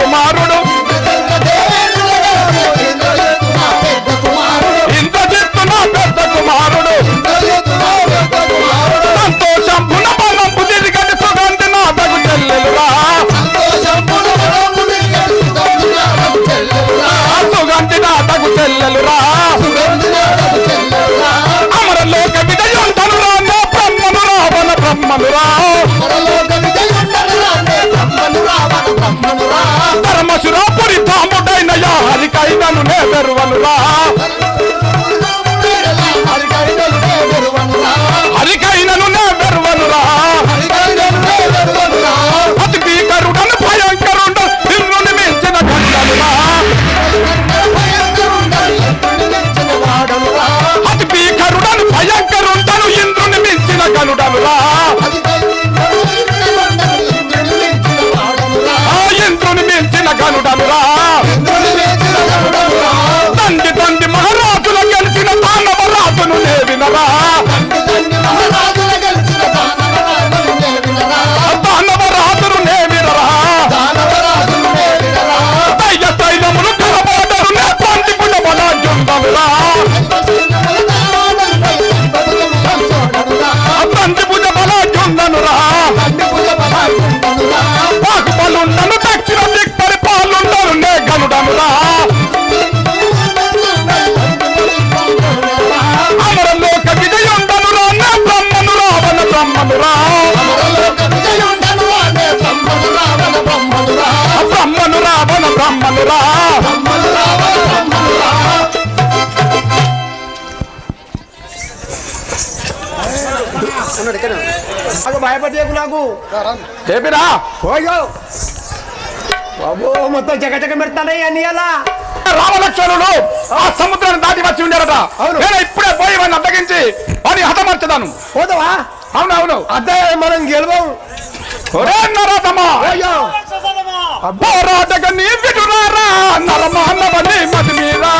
Omar. నాకు మొత్తం రామలక్ష్మణుడు ఆ సముద్రాన్ని దాటి వచ్చి ఉండేట నేను ఇప్పుడే పోయి వాడిని అడ్డగించి వాడిని హతమార్చుతాను. పోదవా? అవునవును అదే మనం గెలవం. అబ్బా రాజగ నీ విడురారా నరమానవని మధుమీరా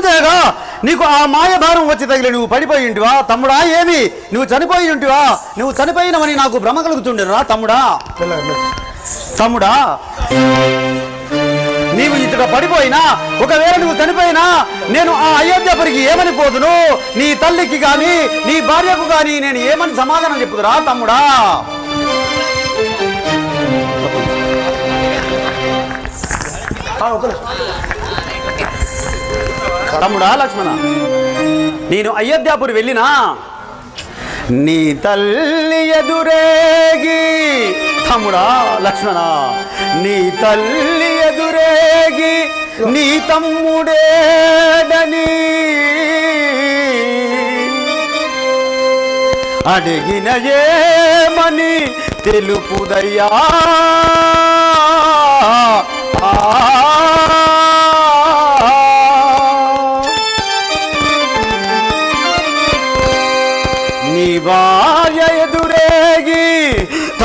యుద్ధం చేయగా నీకు ఆ మాయ భారం వచ్చి తగిలి నువ్వు పడిపోయి ఉంటివా తమ్ముడా ఏమి? నువ్వు చనిపోయి ఉంటివా నువ్వు చనిపోయినవని నాకు భ్రమ కలుగుతుండేనరా తమ్ముడా? తమ్ముడా నీవు ఇతడ పడిపోయినా ఒకవేళ నువ్వు చనిపోయినా నేను ఆ అయోధ్యపురికి ఏమని పోదును నీ తల్లికి గాని నీ భార్యకు గాని నేను ఏమని సమాధానం చెప్పుదురా తమ్ముడా? తమ్ముడా లక్ష్మణ నేను అయోధ్యాపురి వెళ్ళినా? నీ తల్లి ఎదురేగి తమ్ముడా లక్ష్మణ నీ తల్లి ఎదురేగి నీ తమ్ముడేడని అడిగిన ఏమని తెలుపుదయ్యా?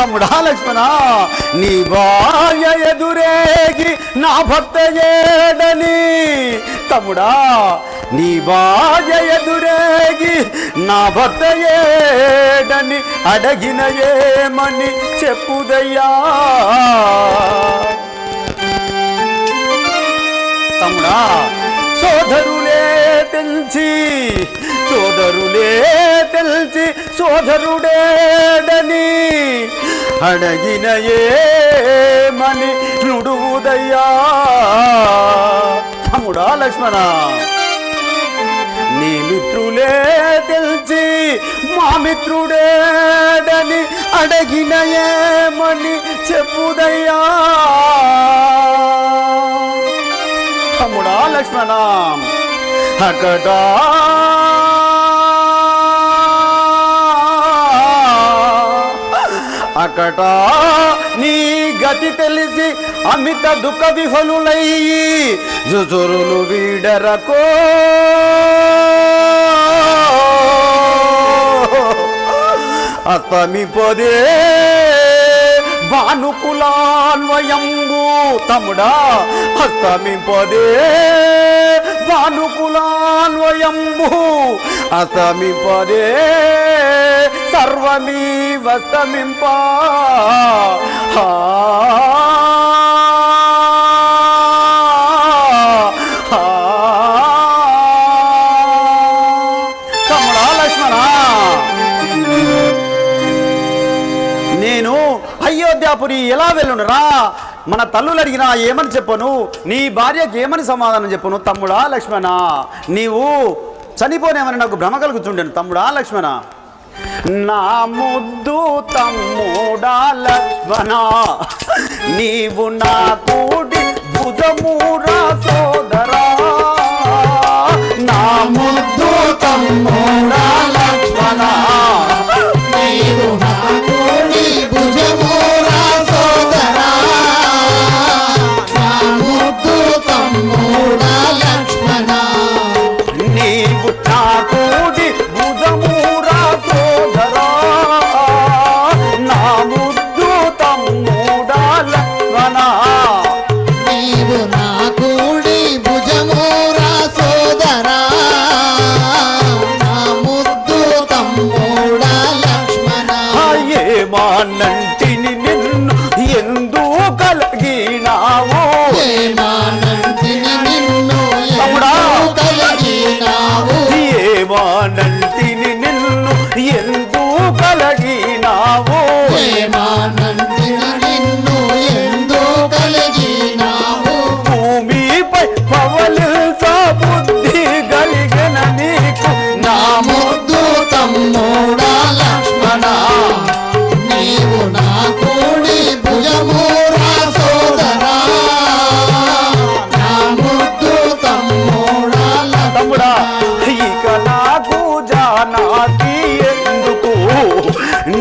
తమ్ముడా లక్ష్మణ నీ భార్య ఎదురేగి నా భర్త ఏడని. తమ్ముడా నీ భార్య ఎదురేగి నా భర్త ఏడని అడగిన ఏమని చెప్పుదయ్యా. తమ్ముడా సోదరులే తెలిసి సోదరులే తెలిసి సోదరుడేడని అడగిన ఏమని నుడువుదయ్యా? తమ్ముడా లక్ష్మణ నీ మిత్రులే తెలిసి మా మిత్రుడేడని అడగిన ఏమని చెప్పుదయ్యా? తమ్ముడా లక్ష్మణ హకడా అకట నీ గతి తెలిసి అమిత దుఃఖ విహలులయ్యి జుజురులు వీడరకో. అస్తమిపోదే భానుకులాన్వయంబు తమ్ముడా అస్తమింపదే భానుకులాన్వయంబు అస్తమింపదే సర్వమీ వస్తమింప ఆ, ఆ, తమ్ముడా లక్ష్మణ. నేను అయోధ్యాపురి ఎలా వెళ్ళునురా? మన తల్లులు అడిగినా ఏమని చెప్పను? నీ భార్యకి ఏమని సమాధానం చెప్పను? తమ్ముడా లక్ష్మణ నీవు చనిపోనేమని నాకు భ్రమ కలుగుతుండెను. తమ్ముడా లక్ష్మణ. నా ముద్దు తమ్ముడా లక్ష్మణ. నీవు నా కూడి భుజమూరా సోదరా. నా ముద్దు తమ్ముడా లక్ష్మణ. నీవు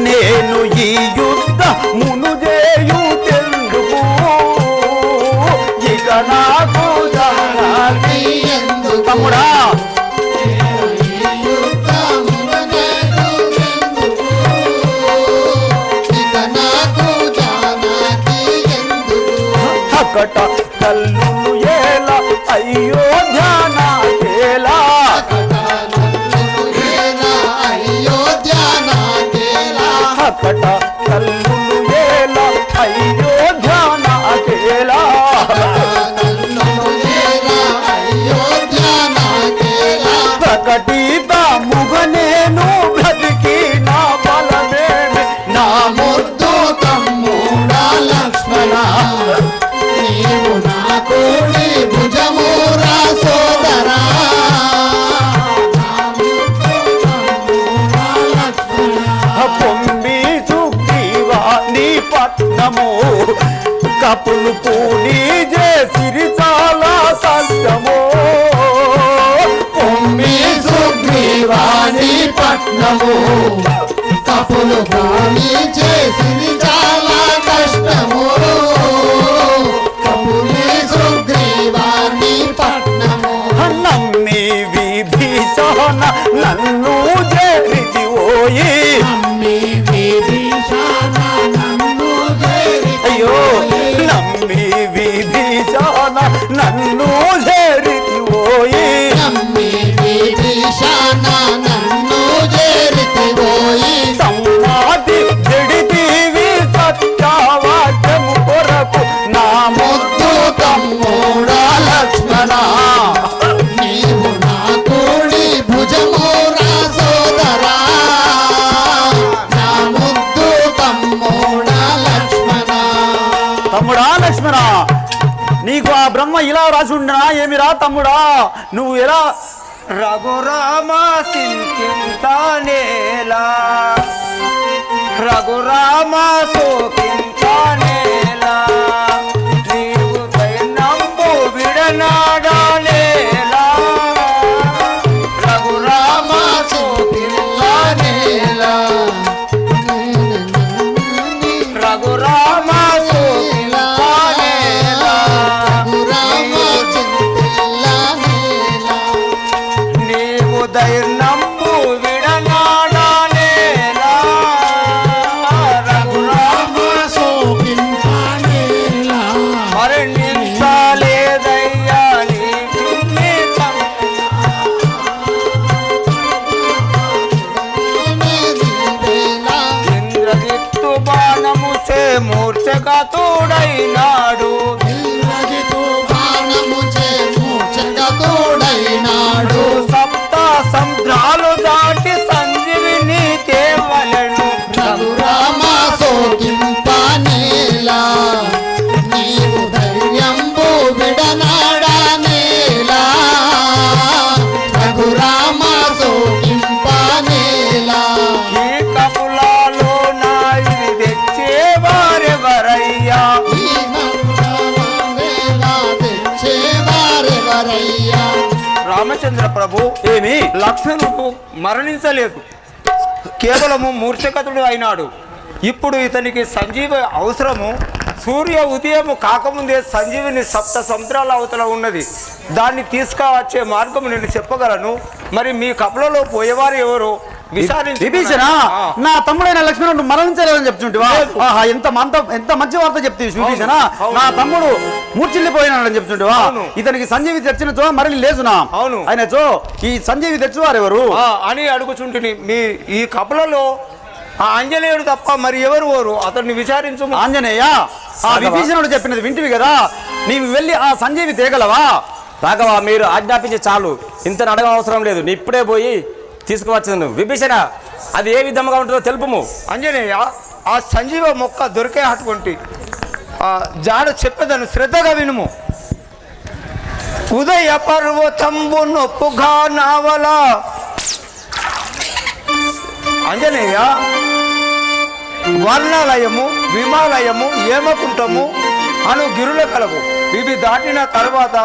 నేను ఈ యుద్ధ మును తెలుగు ఇక నాకు తమ్ముడా అకట కల్లు பட்டா విభీషణ నన్ను ఇలా రాసి ఏమిరా తమ్ముడా? నువ్వు ఎలా? రఘురామ సింకింతానేలా రఘురామ సోకింతానేలా రామచంద్ర ప్రభు ఏమి? లక్ష్మణుడు మరణించలేదు. కేవలము మూర్ఛగతుడు అయినాడు. ఇప్పుడు ఇతనికి సంజీవ అవసరము సూర్య ఉదయం కాకముందే సంజీవిని సప్త సముద్రాల అవతల ఉన్నది. దాన్ని తీసుకువచ్చే మార్గం నేను చెప్పగలను. మరి మీ కపలలో పోయేవారు ఎవరు? విభీషణ నా తమ్ముడైన లక్ష్మణుడు మరణించలేదని చెప్తుంటివా. ఆహా ఎంత మంత ఎంత మంచి వార్త చెప్తే విభీషణ. నా తమ్ముడు మూర్చిల్లిపోయినాడని చెప్తుంటివా. ఇతనికి సంజీవి తెచ్చిన చో మరలి లేచునా అవును. ఆయన చో ఈ సంజీవి తెచ్చువారు ఎవరు ఆ, అని అడుగుచుంటుని. మీ ఈ కపలలో ఆ ఆంజనేయుడు తప్ప మరి ఎవరు ఓరు? అతన్ని విచారించు. ఆంజనేయ ఆ. విభీషణుడు చెప్పినది వింటివి కదా? నీవు వెళ్ళి ఆ సంజీవి తేగలవా? రాఘవ మీరు ఆజ్ఞాపించి చాలు. ఇంత అడగ అవసరం లేదు. నీ ఇప్పుడే పోయి తీసుకువచ్చాను విభీషణ అది ఏ విధంగా ఉంటుందో తెలుపుము. అంజనేయ ఆ సంజీవ మొక్క దొరికే అటువంటి ఆ జాడ చెప్పేదాన్ని శ్రద్ధగా వినుము. ఉదయ పర్వతంబు నొప్పుగా నావల. అంజనేయ వర్ణాలయము విమాలయము ఏమకుంటము అను గిరుల కలవు. ఇవి దాటిన తర్వాత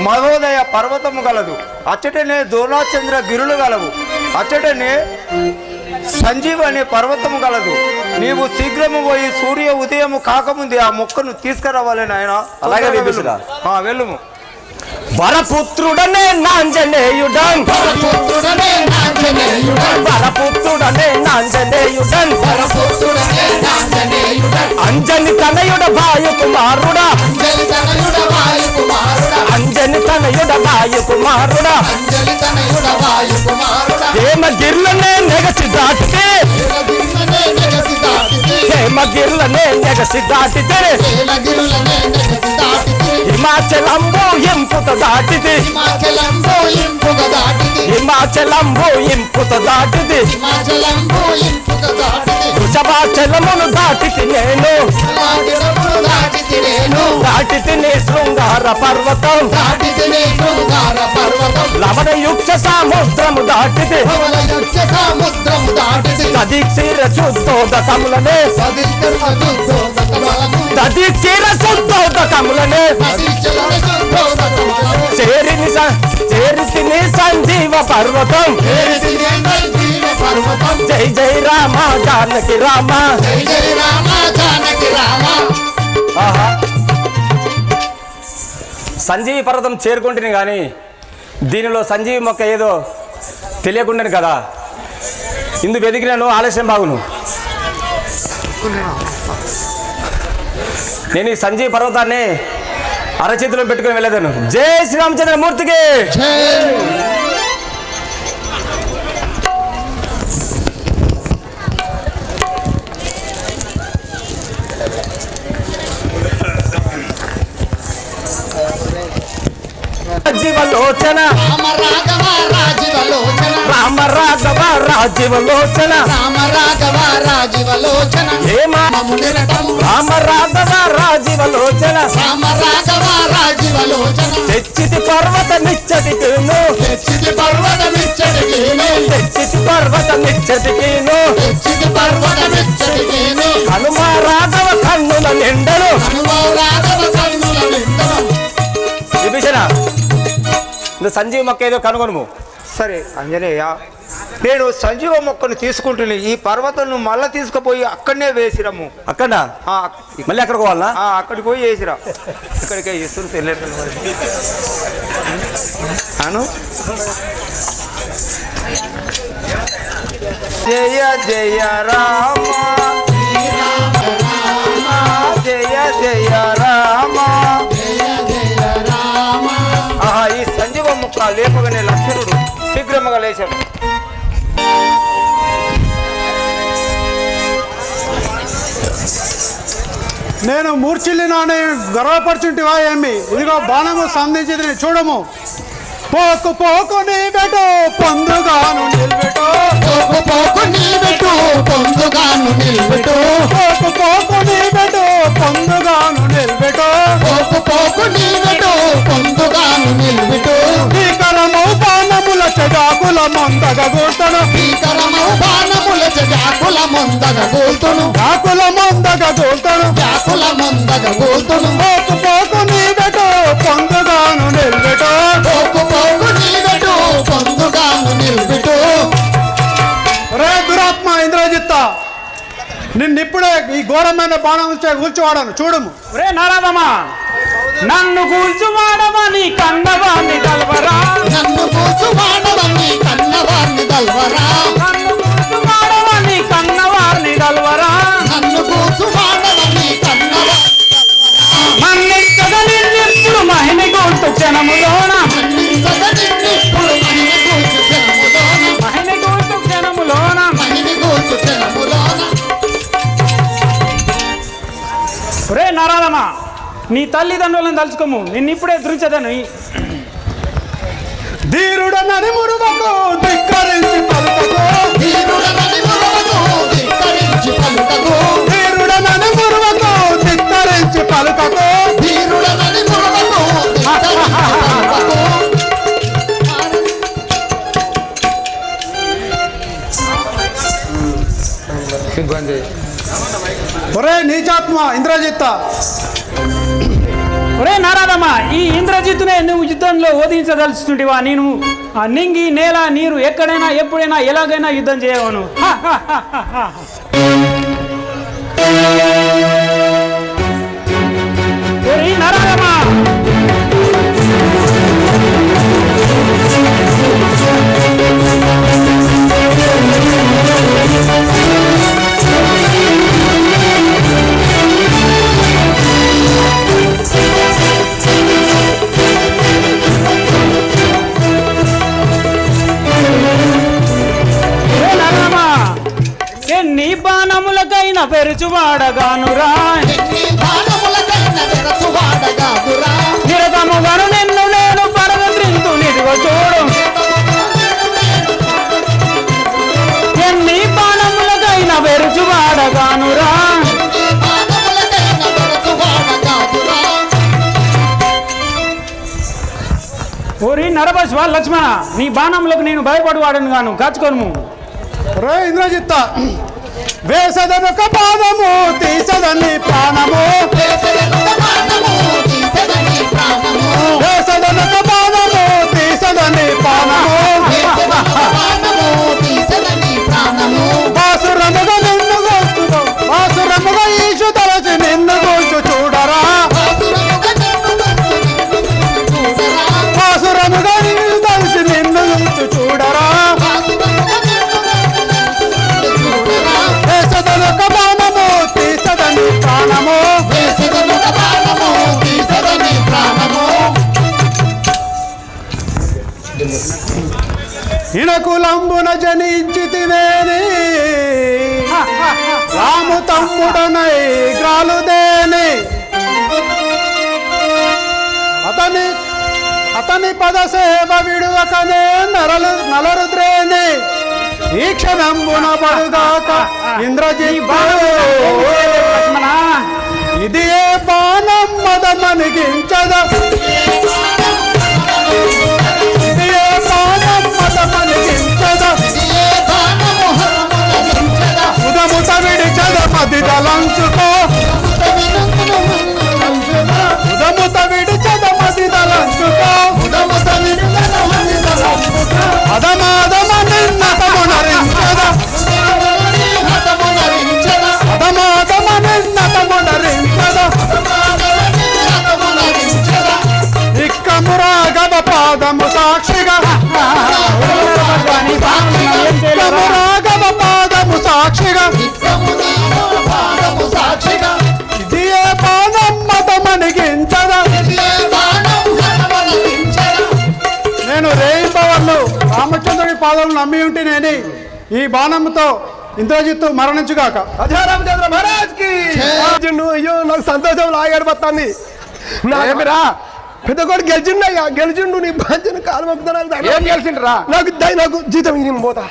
మహోదయ పర్వతము గలదు. అచ్చటనే దోలాచంద్ర గిరులు గలవు. అచ్చటనే సంజీవ అనే పర్వతము గలదు. నీవు శీఘ్రము పోయి సూర్య ఉదయము కాకముందే ఆ మొక్కను తీసుకురావాలి నాయన అలాగే. వెళ్ళము. வரப்புத்துடனே நாஞ்சனேயுடன் வரப்புத்துடனே நாஞ்சனேயுடன் வரப்புத்துடனே நாஞ்சனேயுடன் வரப்புத்துடனே நாஞ்சனேயுடன் அஞ்சனி தனையுட பாயகுமாருடா. அஞ்சனி தனையுட பாயகுமாருடா. அஞ்சனி தனையுட பாயகுமாருடா. அஞ்சனி தனையுட பாயகுமாருடா. ஏம கிர்லனே நெகசி தாட்டி ஏம கிர்லனே நெகசி தாட்டி ஏம கிர்லனே நெகசி தாட்டி హిమాచలంబు ఇంపుత దాటితే హిమాచలంబో ఇంపుగ దాటితే హిమాచలంబు ఇంపుత దాటితే హిమాచలంబో ఇంపుగ దాటితే వృషభాచలమును దాటితి నేను. దాటితే నేను. దాటితి నీ శృంగార పర్వతం. దాటితే శృంగార పర్వతం. లవణ యుక్ష సముద్రము దాటితే భవన యక్ష సముద్రము దాటితే దదీక్షీర శుద్ధోదకములనే. పవిత్ర శుద్ధోదకమలము దదీక్షీర శుద్ధోదకములనే పవిత్ర శుద్ధోదకమలము చేరిని స- చేరితిని సంజీవ పర్వతం. ఏరితినే సంజీవ పర్వతం జై జై రామ జానకి రామ. జై జై సంజీవి పర్వతం చేరుకుంటుంది కానీ దీనిలో సంజీవి మొక్క ఏదో తెలియకుండాను కదా. ఇందు వెతికినాను ఆలస్యం బాగును. నేను ఈ సంజీవ పర్వతాన్ని అరచేతిలో పెట్టుకుని వెళ్ళేదాను జై శ్రీరామచంద్రమూర్తికి! జై జీవలోచన రాజీవలోచన రామ రాఘవ రాజీవలోచన. రామ రాఘవ రాజీవలోచన రామ రాఘవ రాజీవలోచన. రామ రాఘవ రాజీవలోచన. తెచ్చితి పర్వత నిచ్చటికిను. తెచ్చితి పర్వతమిచ్చడికేను తెచ్చితి పర్వత నిచ్చటికిను. తెచ్చితి హనుమ రాఘవ కన్నుల నిండలు. అనుభవ రాఘవ కన్నుల విభీషణ నువ్వు సంజీవ మొక్క ఏదో కనుగొనుము. సరే అంజనేయ నేను సంజీవ మొక్కను తీసుకుంటుని ఈ పర్వతం మళ్ళా తీసుకుపోయి అక్కడనే వేసిరము. అక్కడ? మళ్ళీ అక్కడికి పోవాలా? అక్కడికి పోయి వేసిరా. ఇక్కడికే ఇస్తున్నారు తెలియదు అను? జయ జయ రామ. జయ జయ రామ. జయ జయ రామ ఈ సంజీవ ముక్క లేపగానే లక్ష్మణుడు శీఘ్రముగా లేచాడు. నేను మూర్ఛిల్లినాని గర్వపరుచుంటివా ఏమి? ఇదిగో బాణము సంధించి చూడము. పోకు పోకు నీ బెటో పొందుగాను నిల్బెటో పోకు పోకు నిలబెట్టు పొందుగాను నిలబెట్టు పోకు పోకు నీ బెటో పొందుగాను నిల్బెటో పోకు పోకు నిలబెట్టు పొందుగాను నిలబెట్టు భీకరము బాణముల చెడాకుల మందగ గూర్తను భీకరమౌ బాణముల జాకుల ముందగ గోల్తును ఆకుల మందగ గూర్తను జాకుల ముందగ గోల్తును పోకు పోకు నీ బెటో పొందుగాను నిల్బెటో. పోకు పోకు నిలబెట్టు పొందుగాను నిలబెట్టు రే దురాత్మ ఇంద్రజిత్త నిన్నిప్పుడే ఈ ఘోరమైన బాణం కూర్చోవాడను చూడము. రే నారాదమ్మా నన్ను కూల్చువాడమని కన్నవాణ్ణి కలవరా నన్ను కూసు వాడవని కన్నవారిని దల్వరా? నన్ను కన్నవారిని కలవరా గొంతు క్షణములోన. మహిని రే నారాదమ్మా నీ తల్లిదండ్రులను తలుచుకోము. నిన్ను ఇప్పుడే ఎదురించదను ధీరుడనని మురువకు ధిక్కరించి పలుకకు. ధీరుడనని మురవకు ధిక్కరించి పలుకకు. ధీరుడనని మురువకు ధిక్కరించి పలుకకు. ఒరే నీచాత్మ ఇంద్రజిత్త. ఒరే నారాదమ్మ ఈ ఇంద్రజిత్తునే నువ్వు యుద్ధంలో ఓదించదలుచుతుంటివా నేను ఆ నింగి నేల నీరు ఎక్కడైనా ఎప్పుడైనా ఎలాగైనా యుద్ధం చేయవను బాణములకైనా పెరుచువాడగానురా ఎన్ని నిరతముగాను నిన్ను నేను పరగద్రింతు నిదిగో చూడు. ఎన్ని బాణములకైన పెరుచువాడగానురా ఓరి నరబశ్వ లక్ష్మణ నీ బాణములకు నేను భయపడువాడను గాను కాచుకోను. రే ఇంద్రజిత్త. వేసదనొక పాదము తీసదని ప్రాణము వేసెదనొక పాదము తీసెదని ప్రాణము. బాసురముగా ఇంద్రజిత్ ఇది ఏ బాణం మదమనిగించద ఇది ఏ బాణం మదమనిగించద ఇది ఏ బాణము హరమున నించదా. ఉదముత విడిచద మది దలంచుకో ఇక్కమురాగవ పాదము సాక్షిగా. ఏ పాదం బాణం హతమునరించదా. నేను రేయింపవళ్ళు రామచంద్రుడి పాదం నమ్మి ఉంటే నేని ఈ బాణంతో ఇంద్రజిత్తు మరణించుగాక. నాకు సంతోషం లాగాడిపోతుంది ఏమిరా? పెద్ద కూడా గెలిచిండు అయ్యా గెలిచిండు నీ బాధ్యత కాలు మొక్కుతా. ఏం గెలిచిండ్రా? నాకు దయ నాకు జీతం ఇది పోతా.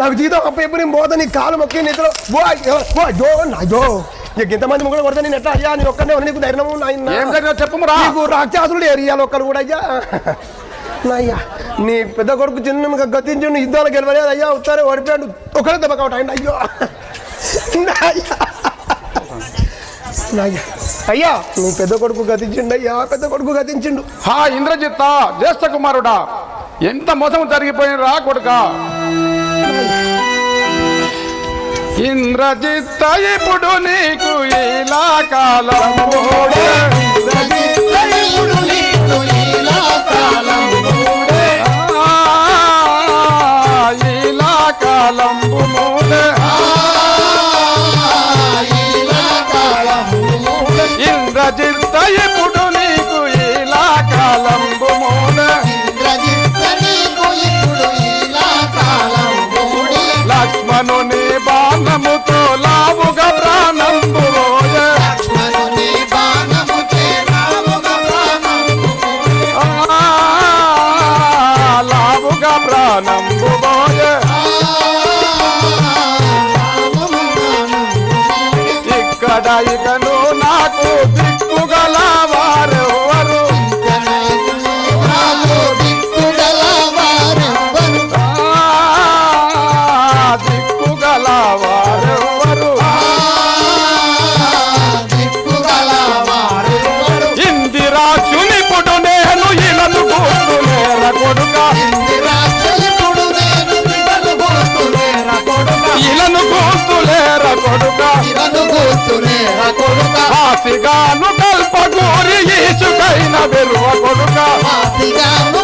నాకు జీతం అప్ప ఎప్పుడు నేను పోతా నీ కాలు మొక్కి నిద్ర అయ్యో, అయ్యో నాయో. ఇక ఇంతమంది ముగ్గురు కొడతా నేను ఎట్లా అయ్యా? నేను ఒక్కనే నీకు ధైర్యం నాయన చెప్పురా నీకు రాక్షసులు ఏరియాలో ఒక్కరు కూడా అయ్యా. నాయ్యా నీ పెద్ద కొడుకు చిన్న గతించు యుద్ధాలు గెలవలేదు అయ్యా ఉత్తారే ఓడిపోయాడు ఒకరే దెబ్బ కాబట్టి అయ్యో? నాయ్యా అయ్యా నీ పెద్ద కొడుకు గతించిండు అయ్యా పెద్ద కొడుకు గతించిండు. హా ఇంద్రజిత్త జ్యేష్ఠ కుమారుడా ఎంత మోసం జరిగిపోయినరా కొడుక? ఇంద్రజిత్త ఇప్పుడు నీకు ఇలా కాలం ఇలా కాలం మూడే ఇంద్రజిత్త ఇప్పుడు నీకు ఇలా కాలంబు మూడే ఇంద్రజిత్త నీకు ఇప్పుడు లీలా కాలంబుడే. లక్ష్మణుని బాణముతో లావుగా ప్రాణంబు లక్ష్మణుని లావుగా ప్రాణంబు ఇక్కడ ఇక beruwa konuka. Masiga.